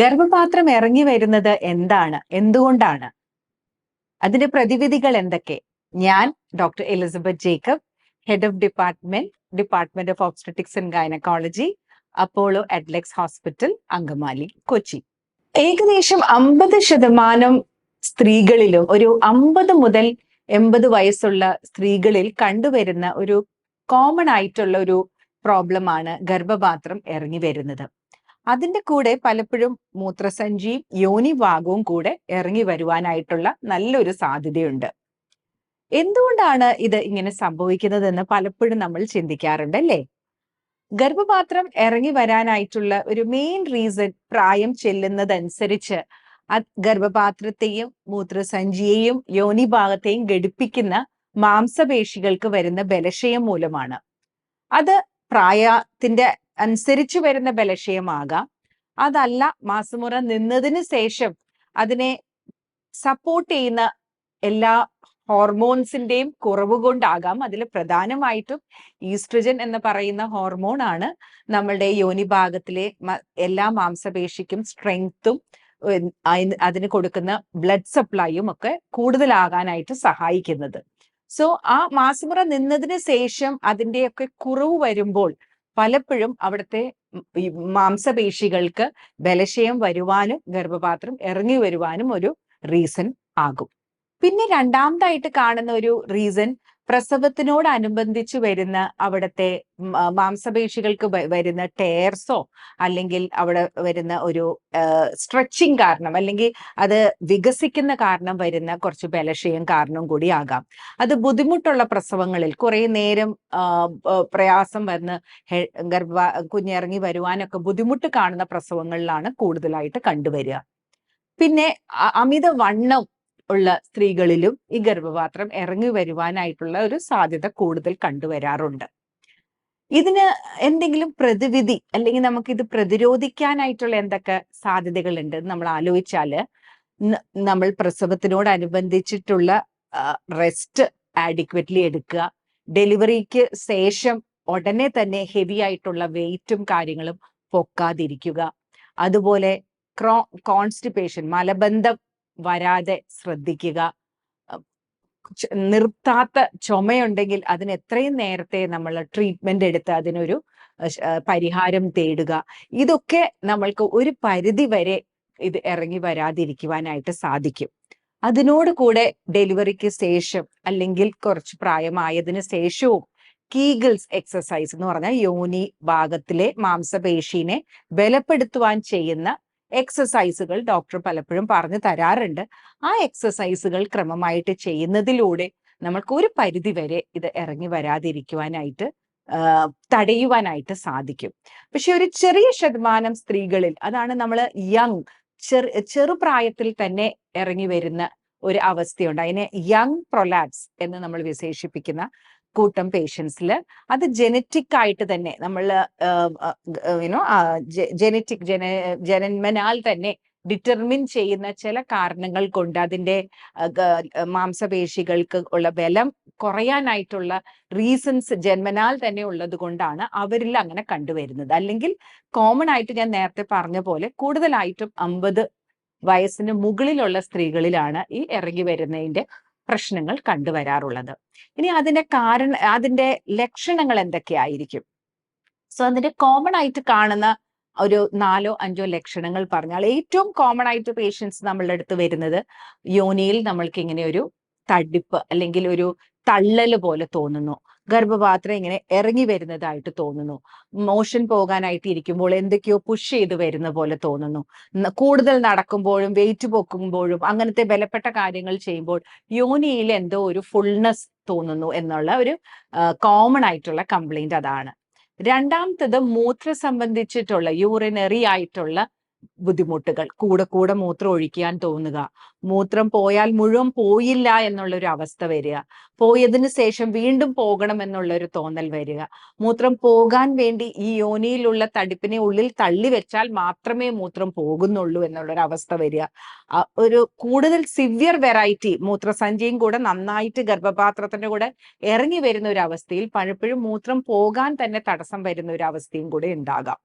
ഗർഭപാത്രം ഇറങ്ങി വരുന്നത് എന്താണ്? എന്തുകൊണ്ടാണ്? അതിന്റെ പ്രതിവിധികൾ എന്തൊക്കെ? ഞാൻ doctor Elizabeth Jacob head of department department of obstetrics and gynaecology Apollo Adlux hospital Angamaly Kochi. ഏകദേശം അമ്പത് ശതമാനം സ്ത്രീകളിലും ഒരു അമ്പത് മുതൽ എൺപത് വയസ്സുള്ള സ്ത്രീകളിൽ കണ്ടുവരുന്ന ഒരു കോമൺ ആയിട്ടുള്ള ഒരു പ്രോബ്ലമാണ് ഗർഭപാത്രം ഇറങ്ങി വരുന്നത്. അതിന്റെ കൂടെ പലപ്പോഴും മൂത്രസഞ്ചിയും യോനി ഭാഗവും കൂടെ ഇറങ്ങി വരുവാനായിട്ടുള്ള നല്ലൊരു സാധ്യതയുണ്ട്. എന്തുകൊണ്ടാണ് ഇത് ഇങ്ങനെ സംഭവിക്കുന്നതെന്ന് പലപ്പോഴും നമ്മൾ ചിന്തിക്കാറുണ്ട് അല്ലേ? ഗർഭപാത്രം ഇറങ്ങി വരാനായിട്ടുള്ള ഒരു മെയിൻ റീസൺ പ്രായം ചെല്ലുന്നതനുസരിച്ച് ഗർഭപാത്രത്തെയും മൂത്രസഞ്ചിയെയും യോനിഭാഗത്തെയും ഘടിപ്പിക്കുന്ന മാംസപേശികൾക്ക് വരുന്ന ബലക്ഷയം മൂലമാണ്. അത് പ്രായത്തിന്റെ അനുസരിച്ച് വരുന്ന ബലക്ഷയമാകാം. അതല്ല മാസമുറ നിന്നതിന് ശേഷം അതിനെ സപ്പോർട്ട് ചെയ്യുന്ന എല്ലാ ഹോർമോൺസിന്റെയും കുറവ് കൊണ്ടാകാം അതിൽ പ്രധാനമായിട്ടും ഈസ്ട്രജൻ എന്ന് പറയുന്ന ഹോർമോൺ ആണ് നമ്മളുടെ യോനി ഭാഗത്തിലെ എല്ലാ മാംസപേശിക്കും സ്ട്രെങ്ത്തും അതിന് കൊടുക്കുന്ന ബ്ലഡ് സപ്ലൈയും ഒക്കെ കൂടുതലാകാനായിട്ട് സഹായിക്കുന്നത്. സോ ആ മാസമുറ നിന്നതിന് ശേഷം അതിന്റെയൊക്കെ കുറവ് വരുമ്പോൾ പലപ്പോഴും അവിടുത്തെ മാംസപേശികൾക്ക് ബലക്ഷയം വരുവാനും ഗർഭപാത്രം ഇറങ്ങി വരുവാനും ഒരു റീസൺ ആകും. പിന്നെ രണ്ടാമതായിട്ട് കാണുന്ന ഒരു റീസൺ പ്രസവത്തിനോടനുബന്ധിച്ച് വരുന്ന അവിടുത്തെ മാംസപേശികൾക്ക് വരുന്ന ടേർസോ അല്ലെങ്കിൽ അവിടെ വരുന്ന ഒരു സ്ട്രെച്ചിങ് കാരണം അല്ലെങ്കിൽ അത് വികസിക്കുന്ന കാരണം വരുന്ന കുറച്ച് ബലക്ഷയം കാരണം കൂടി ആകാം. അത് ബുദ്ധിമുട്ടുള്ള പ്രസവങ്ങളിൽ കുറെ നേരം പ്രയാസം വന്ന് ഗർഭ കുഞ്ഞിറങ്ങി വരുവാനൊക്കെ ബുദ്ധിമുട്ട് കാണുന്ന പ്രസവങ്ങളിലാണ് കൂടുതലായിട്ട് കണ്ടുവരിക. പിന്നെ അമിത വണ്ണം ഉള്ള സ്ത്രീകളിലും ഈ ഗർഭപാത്രം ഇറങ്ങി വരുവാനായിട്ടുള്ള ഒരു സാധ്യത കൂടുതൽ കണ്ടുവരാറുണ്ട്. ഇതിന് എന്തെങ്കിലും പ്രതിവിധി അല്ലെങ്കിൽ നമുക്ക് ഇത് പ്രതിരോധിക്കാനായിട്ടുള്ള എന്തൊക്കെ സാധ്യതകളുണ്ട് നമ്മൾ ആലോചിച്ചാൽ നമ്മൾ പ്രസവത്തിനോടനുബന്ധിച്ചിട്ടുള്ള റെസ്റ്റ് ആഡിക്വറ്റ്ലി എടുക്കുക. ഡെലിവറിക്ക് ശേഷം ഉടനെ തന്നെ ഹെവി ആയിട്ടുള്ള വെയിറ്റും കാര്യങ്ങളും പൊക്കാതിരിക്കുക. അതുപോലെ ക്രോ കോൺസ്റ്റിപ്പേഷൻ മലബന്ധം വരാതെ ശ്രദ്ധിക്കുക. നിർത്താത്ത ചുമയുണ്ടെങ്കിൽ അതിന് എത്രയും നേരത്തെ നമ്മൾ ട്രീറ്റ്മെന്റ് എടുത്ത് അതിനൊരു പരിഹാരം തേടുക. ഇതൊക്കെ നമ്മൾക്ക് ഒരു പരിധി വരെ ഇത് ഇറങ്ങി വരാതിരിക്കുവാനായിട്ട് സാധിക്കും. അതിനോട് കൂടെ ഡെലിവറിക്ക് ശേഷം അല്ലെങ്കിൽ കുറച്ച് പ്രായമായതിനു ശേഷവും കീഗിൾസ് എക്സസൈസ് എന്ന് പറഞ്ഞാൽ യോനി ഭാഗത്തിലെ മാംസപേശീനെ ബലപ്പെടുത്തുവാൻ ചെയ്യുന്ന എക്സസൈസുകൾ ഡോക്ടർ പലപ്പോഴും പറഞ്ഞു തരാറുണ്ട്. ആ എക്സസൈസുകൾ ക്രമമായിട്ട് ചെയ്യുന്നതിലൂടെ നമ്മൾക്ക് ഒരു പരിധി വരെ ഇത് ഇറങ്ങി വരാതിരിക്കുവാനായിട്ട് തടയുവാനായിട്ട് സാധിക്കും. പക്ഷെ ഒരു ചെറിയ ശതമാനം സ്ത്രീകളിൽ അതാണ് നമ്മൾ യങ് ചെറു ചെറുപ്രായത്തിൽ തന്നെ ഇറങ്ങി വരുന്ന ഒരു അവസ്ഥയുണ്ട്. അതിനെ യങ് പ്രൊലാപ്സ് എന്ന് നമ്മൾ വിശേഷിപ്പിക്കുന്ന കൂട്ടം പേഷ്യൻസിൽ അത് ജനറ്റിക് ആയിട്ട് തന്നെ നമ്മൾ യുനോ ജനറ്റിക് ജന ജനന്മനാൽ തന്നെ ഡിറ്റർമിൻ ചെയ്യുന്ന ചില കാരണങ്ങൾ കൊണ്ട് അതിന്റെ മാംസപേശികൾക്ക് ഉള്ള ബലം കുറയാനായിട്ടുള്ള റീസൺസ് ജന്മനാൽ തന്നെ ഉള്ളത് കൊണ്ടാണ് അവരിൽ അങ്ങനെ കണ്ടുവരുന്നത്. അല്ലെങ്കിൽ കോമൺ ആയിട്ട് ഞാൻ നേരത്തെ പറഞ്ഞ പോലെ കൂടുതലായിട്ടും അമ്പത് വയസ്സിന് മുകളിലുള്ള സ്ത്രീകളിലാണ് ഈ ഇറങ്ങി വരുന്നതിന്റെ പ്രശ്നങ്ങൾ കണ്ടുവരാറുള്ളത്. ഇനി അതിന്റെ കാരണം അതിന്റെ ലക്ഷണങ്ങൾ എന്തൊക്കെയായിരിക്കും? സോ അതിന്റെ കോമൺ ആയിട്ട് കാണുന്ന ഒരു നാലോ അഞ്ചോ ലക്ഷണങ്ങൾ പറഞ്ഞാൽ ഏറ്റവും കോമൺ ആയിട്ട് പേഷ്യൻസ് നമ്മളുടെ അടുത്ത് വരുന്നത് യോനിയിൽ നമ്മൾക്ക് ഇങ്ങനെ ഒരു തടിപ്പ് അല്ലെങ്കിൽ ഒരു തള്ളൽ പോലെ തോന്നുന്നു. ഗർഭപാത്രം ഇങ്ങനെ ഇറങ്ങി വരുന്നതായിട്ട് തോന്നുന്നു. മോഷൻ പോകാനായിട്ട് ഇരിക്കുമ്പോൾ എന്തൊക്കെയോ പുഷ് ചെയ്ത് വരുന്ന പോലെ തോന്നുന്നു. കൂടുതൽ നടക്കുമ്പോഴും വെയിറ്റ് പൊക്കുമ്പോഴും അങ്ങനത്തെ ബലപ്പെട്ട കാര്യങ്ങൾ ചെയ്യുമ്പോൾ യോനിയിൽ എന്തോ ഒരു ഫുൾനെസ് തോന്നുന്നു എന്നുള്ള ഒരു കോമൺ ആയിട്ടുള്ള കംപ്ലൈന്റ് അതാണ്. രണ്ടാമത്തത് മൂത്ര സംബന്ധിച്ചിട്ടുള്ള യൂറിനറി ആയിട്ടുള്ള ബുദ്ധിമുട്ടുകൾ കൂടെ കൂടെ മൂത്രം ഒഴിക്കാൻ തോന്നുക മൂത്രം പോയാൽ മുഴുവൻ പോയില്ല എന്നുള്ള ഒരു അവസ്ഥ വരിക പോയതിനു ശേഷം വീണ്ടും പോകണം എന്നുള്ള ഒരു തോന്നൽ വരിക മൂത്രം പോകാൻ വേണ്ടി ഈ യോനിയിലുള്ള തടിപ്പിനെ ഉള്ളിൽ തള്ളി വെച്ചാൽ മാത്രമേ മൂത്രം പോകുന്നുള്ളൂ എന്നുള്ള ഒരു അവസ്ഥ വരിക. ഒരു കൂടുതൽ സിവിയർ വെറൈറ്റി മൂത്രസഞ്ചിയും കൂടെ നന്നായിട്ട് ഗർഭപാത്രത്തിന്റെ കൂടെ ഇറങ്ങി വരുന്ന ഒരു അവസ്ഥയിൽ പലപ്പോഴും മൂത്രം പോകാൻ തന്നെ തടസ്സം വരുന്ന ഒരു അവസ്ഥയും കൂടെ ഉണ്ടാകാം.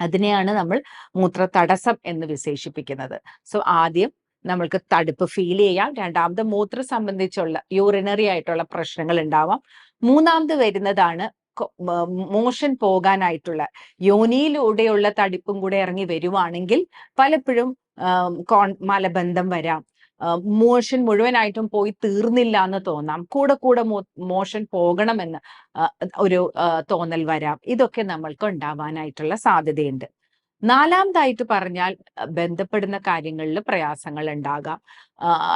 അതിനെയാണ് നമ്മൾ മൂത്ര തടസ്സം എന്ന് വിശേഷിപ്പിക്കുന്നത്. സോ ആദ്യം നമ്മൾക്ക് തടുപ്പ് ഫീൽ ചെയ്യാം. രണ്ടാമത് മൂത്ര സംബന്ധിച്ചുള്ള യൂറിനറി ആയിട്ടുള്ള പ്രശ്നങ്ങൾ ഉണ്ടാവാം. മൂന്നാമത് വരുന്നതാണ് മോഷൻ പോകാനായിട്ടുള്ള യോനിയിലൂടെയുള്ള തടിപ്പും കൂടെ ഇറങ്ങി വരുവാണെങ്കിൽ പലപ്പോഴും കോൺ മലബന്ധം വരാം. മോഷൻ മുഴുവനായിട്ടും പോയി തീർന്നില്ല എന്ന് തോന്നാം. കൂടെ കൂടെ മോഷൻ പോകണമെന്ന് ഒരു തോന്നൽ വരാം. ഇതൊക്കെ നമ്മൾക്ക് ഉണ്ടാവാനായിട്ടുള്ള സാധ്യതയുണ്ട്. നാലാമതായിട്ട് പറഞ്ഞാൽ ബന്ധപ്പെടുന്ന കാര്യങ്ങളിൽ പ്രയാസങ്ങൾ ഉണ്ടാകാം.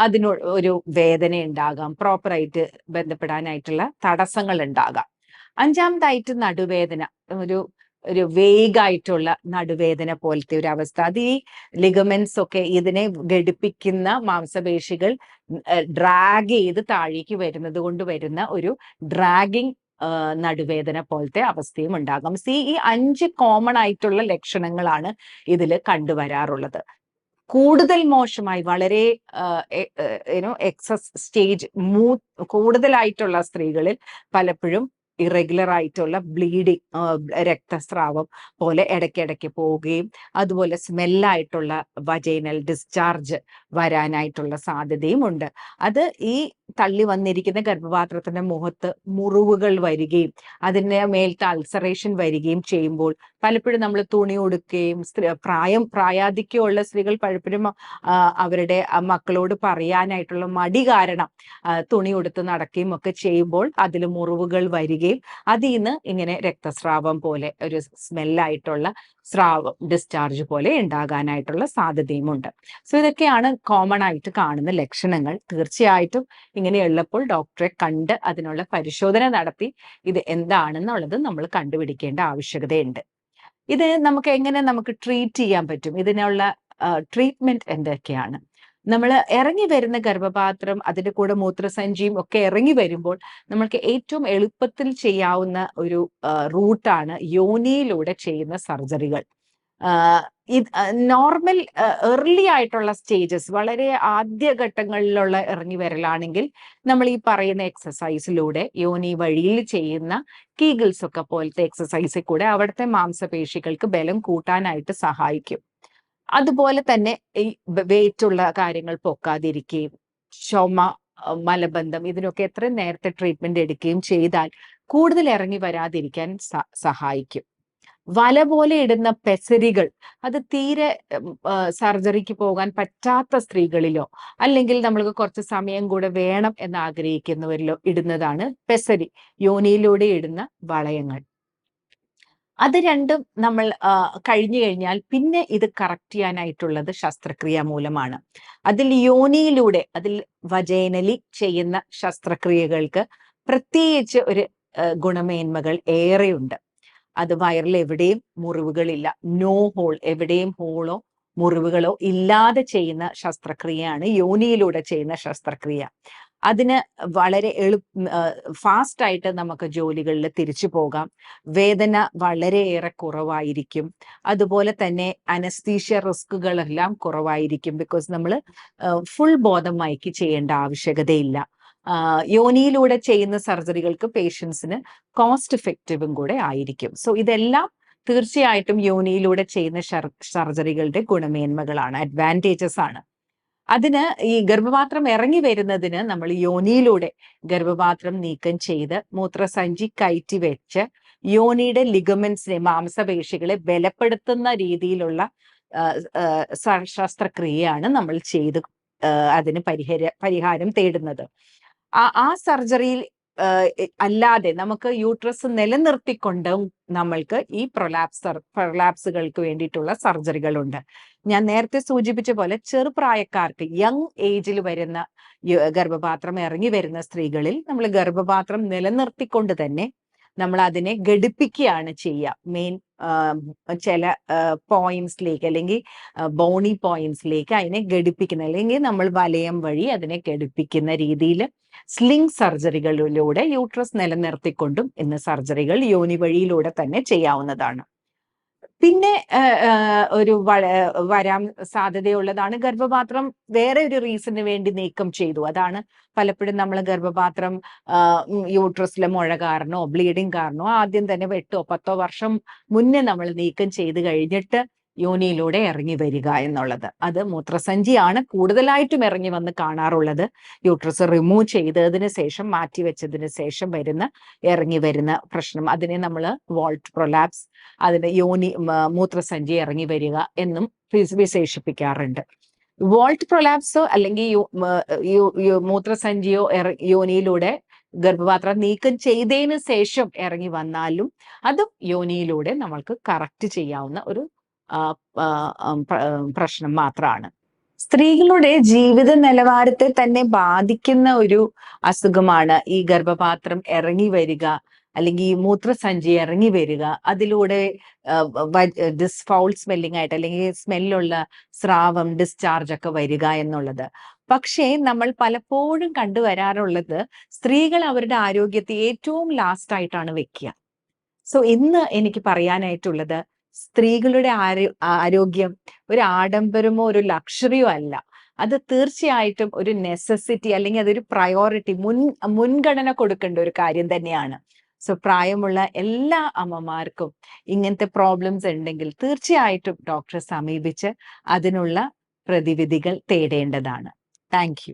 അതിനോ ഒരു വേദന ഉണ്ടാകാം. പ്രോപ്പറായിട്ട് ബന്ധപ്പെടാനായിട്ടുള്ള തടസ്സങ്ങൾ ഉണ്ടാകാം. അഞ്ചാമതായിട്ട് നടുവേദന. ഒരു ഒരു വേഗായിട്ടുള്ള നടുവേദന പോലത്തെ ഒരു അവസ്ഥ. അത് ഈ ലിഗമെന്റ്സ് ഒക്കെ ഇതിനെ ഘടിപ്പിക്കുന്ന മാംസപേശികൾ ഡ്രാഗ് ചെയ്ത് താഴേക്ക് വരുന്നത് കൊണ്ട് വരുന്ന ഒരു ഡ്രാഗിങ് നടുവേദന പോലത്തെ അവസ്ഥയും ഉണ്ടാകും. സി ഈ അഞ്ച് കോമൺ ആയിട്ടുള്ള ലക്ഷണങ്ങളാണ് ഇതിൽ കണ്ടുവരാറുള്ളത്. കൂടുതൽ മോശമായി വളരെ എക്സസ് സ്റ്റേജ് മൂ കൂടുതലായിട്ടുള്ള സ്ത്രീകളിൽ പലപ്പോഴും ഇറഗുലർ ആയിട്ടുള്ള ബ്ലീഡിങ് രക്തസ്രാവം പോലെ ഇടയ്ക്കിടയ്ക്ക് പോവുകയും അതുപോലെ സ്മെല്ലായിട്ടുള്ള വജൈനൽ ഡിസ്ചാർജ് വരാനായിട്ടുള്ള സാധ്യതയും ഉണ്ട്. അത് ഈ തള്ളി വന്നിരിക്കുന്ന ഗർഭപാത്രത്തിന്റെ മുഖത്ത് മുറിവുകൾ വരികയും അതിന്റെ മേലത്തെ അൾസറേഷൻ വരികയും ചെയ്യുമ്പോൾ പലപ്പോഴും നമ്മൾ തുണി ഉടുക്കുകയും പ്രായം പ്രായാധിക്യമുള്ള സ്ത്രീകൾ പലപ്പോഴും അവരുടെ മക്കളോട് പറയാനായിട്ടുള്ള മടി കാരണം തുണി ഉടുത്ത് നടക്കുകയും ഒക്കെ ചെയ്യുമ്പോൾ അതിൽ മുറിവുകൾ വരികയും അതിൽ നിന്ന് ഇങ്ങനെ രക്തസ്രാവം പോലെ ഒരു സ്മെല്ലായിട്ടുള്ള സ്രാവം ഡിസ്ചാർജ് പോലെ ഉണ്ടാകാനായിട്ടുള്ള സാധ്യതയുമുണ്ട്. സോ ഇതൊക്കെയാണ് കോമൺ ആയിട്ട് കാണുന്ന ലക്ഷണങ്ങൾ. തീർച്ചയായിട്ടും ഇങ്ങനെയുള്ളപ്പോൾ ഡോക്ടറെ കണ്ട് അതിനുള്ള പരിശോധന നടത്തി ഇത് എന്താണെന്നുള്ളത് നമ്മൾ കണ്ടുപിടിക്കേണ്ട ആവശ്യകതയുണ്ട്. ഇത് നമുക്ക് എങ്ങനെ നമുക്ക് ട്രീറ്റ് ചെയ്യാൻ പറ്റും? ഇതിനുള്ള ട്രീറ്റ്മെന്റ് എന്തൊക്കെയാണ്? നമ്മൾ ഇറങ്ങി വരുന്ന ഗർഭപാത്രം അതിന്റെ കൂടെ മൂത്രസഞ്ചിയും ഒക്കെ ഇറങ്ങി വരുമ്പോൾ നമ്മൾക്ക് ഏറ്റവും എളുപ്പത്തിൽ ചെയ്യാവുന്ന ഒരു റൂട്ടാണ് യോനിയിലൂടെ ചെയ്യുന്ന സർജറികൾ. ഇത് നോർമൽ ഏർലി ആയിട്ടുള്ള സ്റ്റേജസ് വളരെ ആദ്യ ഘട്ടങ്ങളിലുള്ള ഇറങ്ങി വരലാണെങ്കിൽ നമ്മൾ ഈ പറയുന്ന എക്സസൈസിലൂടെ യോനി വഴിയിൽ ചെയ്യുന്ന കീഗിൾസ് ഒക്കെ പോലത്തെ എക്സസൈസിൽ കൂടെ അവിടുത്തെ മാംസപേശികൾക്ക് ബലം കൂട്ടാനായിട്ട് സഹായിക്കും. അതുപോലെ തന്നെ ഈ വെയിറ്റ് ഉള്ള കാര്യങ്ങൾ പൊക്കാതിരിക്കുകയും ചുമ മലബന്ധം ഇതിനൊക്കെ എത്രയും നേരത്തെ ട്രീറ്റ്മെന്റ് എടുക്കുകയും ചെയ്താൽ കൂടുതൽ ഇറങ്ങി വരാതിരിക്കാൻ സഹായിക്കും. വല പോലെ ഇടുന്ന പെസരികൾ അത് തീരെ സർജറിക്ക് പോകാൻ പറ്റാത്ത സ്ത്രീകളിലോ അല്ലെങ്കിൽ നമ്മൾക്ക് കുറച്ച് സമയം കൂടെ വേണം എന്ന് ആഗ്രഹിക്കുന്നവരിലോ ഇടുന്നതാണ് പെസരി. യോനിയിലൂടെ ഇടുന്ന വളയങ്ങൾ. അത് രണ്ടും നമ്മൾ കഴിഞ്ഞു കഴിഞ്ഞാൽ പിന്നെ ഇത് കറക്റ്റ് ചെയ്യാനായിട്ടുള്ളത് ശസ്ത്രക്രിയ മൂലമാണ്. അതിൽ യോനിയിലൂടെ അതിൽ വജേനലി ചെയ്യുന്ന ശസ്ത്രക്രിയകൾക്ക് പ്രത്യേകിച്ച് ഒരു ഗുണമേന്മകൾ ഏറെയുണ്ട്. അത് വയറിൽ എവിടെയും മുറിവുകളില്ല. നോ ഹോൾ എവിടെയും ഹോളോ മുറിവുകളോ ഇല്ലാതെ ചെയ്യുന്ന ശസ്ത്രക്രിയയാണ് യോനിയിലൂടെ ചെയ്യുന്ന ശസ്ത്രക്രിയ. അതിന് വളരെ എളു ഫാസ്റ്റ് ആയിട്ട് നമുക്ക് ജോലികളിൽ തിരിച്ചു പോകാം. വേദന വളരെയേറെ കുറവായിരിക്കും. അതുപോലെ തന്നെ അനസ്തീഷ്യ റിസ്കുകളെല്ലാം കുറവായിരിക്കും. ബിക്കോസ് നമ്മൾ ഫുൾ ബോധം മയക്കി ചെയ്യേണ്ട ആവശ്യകതയില്ല. യോനിയിലൂടെ ചെയ്യുന്ന സർജറികൾക്ക് പേഷ്യൻസിന് കോസ്റ്റ് എഫക്റ്റീവും കൂടെ ആയിരിക്കും. സോ ഇതെല്ലാം തീർച്ചയായിട്ടും യോനിയിലൂടെ ചെയ്യുന്ന സർജറികളുടെ ഗുണമേന്മകളാണ് അഡ്വാന്റേജസ് ആണ്. അതിന് ഈ ഗർഭപാത്രം ഇറങ്ങി വരുന്നതിന് നമ്മൾ യോനിയിലൂടെ ഗർഭപാത്രം നീക്കം ചെയ്ത് മൂത്രസഞ്ചി കയറ്റി വെച്ച് യോനിയുടെ ലിഗമെന്റ്സിനെ മാംസപേശികളെ ബലപ്പെടുത്തുന്ന രീതിയിലുള്ള ശസ്ത്രക്രിയയാണ് നമ്മൾ ചെയ്ത് അതിന് പരിഹാര പരിഹാരം തേടുന്നത്. ആ സർജറിയിൽ അല്ലാതെ നമുക്ക് യൂട്രസ് നിലനിർത്തിക്കൊണ്ടും നമ്മൾക്ക് ഈ പ്രൊലാപ്സർ പ്രൊലാപ്സുകൾക്ക് വേണ്ടിയിട്ടുള്ള സർജറികളുണ്ട്. ഞാൻ നേരത്തെ സൂചിപ്പിച്ച പോലെ ചെറുപ്രായക്കാർക്ക് യങ് ഏജിൽ വരുന്ന ഗർഭപാത്രം ഇറങ്ങി വരുന്ന സ്ത്രീകളിൽ നമ്മൾ ഗർഭപാത്രം നിലനിർത്തിക്കൊണ്ട് തന്നെ നമ്മൾ അതിനെ ഘടിപ്പിക്കുകയാണ് ചെയ്യുക. മെയിൻ ചില പോയിന്റ്സിലേക്ക് അല്ലെങ്കിൽ ബോണി പോയിന്റ്സിലേക്ക് അതിനെ ഘടിപ്പിക്കുന്ന അല്ലെങ്കിൽ നമ്മൾ വലയം വഴി അതിനെ ഘടിപ്പിക്കുന്ന രീതിയിൽ സ്ലിംഗ് സർജറികളിലൂടെ യൂട്രസ് നിലനിർത്തിക്കൊണ്ടും ഇന്ന് സർജറികൾ യോനി വഴിയിലൂടെ തന്നെ ചെയ്യാവുന്നതാണ്. പിന്നെ ഒരു വരാൻ സാധ്യതയുള്ളതാണ് ഗർഭപാത്രം വേറെ ഒരു റീസണിന് വേണ്ടി നീക്കം ചെയ്തു. അതാണ് പലപ്പോഴും നമ്മൾ ഗർഭപാത്രം യൂട്രസിലെ മുഴ കാരണോ ബ്ലീഡിങ് കാരണോ ആദ്യം തന്നെ എട്ടോ പത്തോ വർഷം മുന്നേ നമ്മൾ നീക്കം ചെയ്ത് കഴിഞ്ഞിട്ട് യോനിയിലൂടെ ഇറങ്ങി വരിക എന്നുള്ളത്. അത് മൂത്രസഞ്ചിയാണ് കൂടുതലായിട്ടും ഇറങ്ങി വന്ന് കാണാറുള്ളത്. യൂട്രസ് റിമൂവ് ചെയ്തതിന് ശേഷം മാറ്റി വെച്ചതിന് ശേഷം വരുന്ന ഇറങ്ങി വരുന്ന പ്രശ്നം. അതിനെ നമ്മൾ വോൾട്ട് പ്രൊലാപ്സ് അതിന് യോനി മൂത്രസഞ്ചി ഇറങ്ങി വരിക എന്നും വിശേഷിപ്പിക്കാറുണ്ട്. വോൾട്ട് പ്രൊലാപ്സോ അല്ലെങ്കിൽ മൂത്രസഞ്ചിയോ യോനിയിലൂടെ ഗർഭപാത്രം നീക്കം ചെയ്തതിന് ശേഷം ഇറങ്ങി വന്നാലും അതും യോനിയിലൂടെ നമ്മൾക്ക് കറക്റ്റ് ചെയ്യാവുന്ന ഒരു പ്രശ്നം മാത്രമാണ് സ്ത്രീകളുടെ ജീവിത നിലവാരത്തെ തന്നെ ബാധിക്കുന്ന ഒരു അസുഖമാണ് ഈ ഗർഭപാത്രം ഇറങ്ങി വരിക അല്ലെങ്കിൽ ഈ മൂത്രസഞ്ചി ഇറങ്ങി വരിക. അതിലൂടെ ഡിസ്ഫൗൾ സ്മെല്ലിംഗ് ആയിട്ട് അല്ലെങ്കിൽ സ്മെല്ലുള്ള സ്രാവം ഡിസ്ചാർജ് ഒക്കെ വരിക എന്നുള്ളത്. പക്ഷേ നമ്മൾ പലപ്പോഴും കണ്ടുവരാറുള്ളത് സ്ത്രീകൾ അവരുടെ ആരോഗ്യത്തെ ഏറ്റവും ലാസ്റ്റ് ആയിട്ടാണ് വെക്കുക. സോ ഇന്ന് എനിക്ക് പറയാനായിട്ടുള്ളത് സ്ത്രീകളുടെ ആരോഗ്യം ഒരു ആഡംബരമോ ഒരു ലക്ഷറിയോ അല്ല. അത് തീർച്ചയായിട്ടും ഒരു നെസസിറ്റി അല്ലെങ്കിൽ അതൊരു പ്രയോറിറ്റി മുൻ മുൻഗണന കൊടുക്കേണ്ട ഒരു കാര്യം തന്നെയാണ്. സോ പ്രായമുള്ള എല്ലാ അമ്മമാർക്കും ഇങ്ങനത്തെ പ്രോബ്ലംസ് ഉണ്ടെങ്കിൽ തീർച്ചയായിട്ടും ഡോക്ടറെ സമീപിച്ച് അതിനുള്ള പ്രതിവിധികൾ തേടേണ്ടതാണ്. താങ്ക്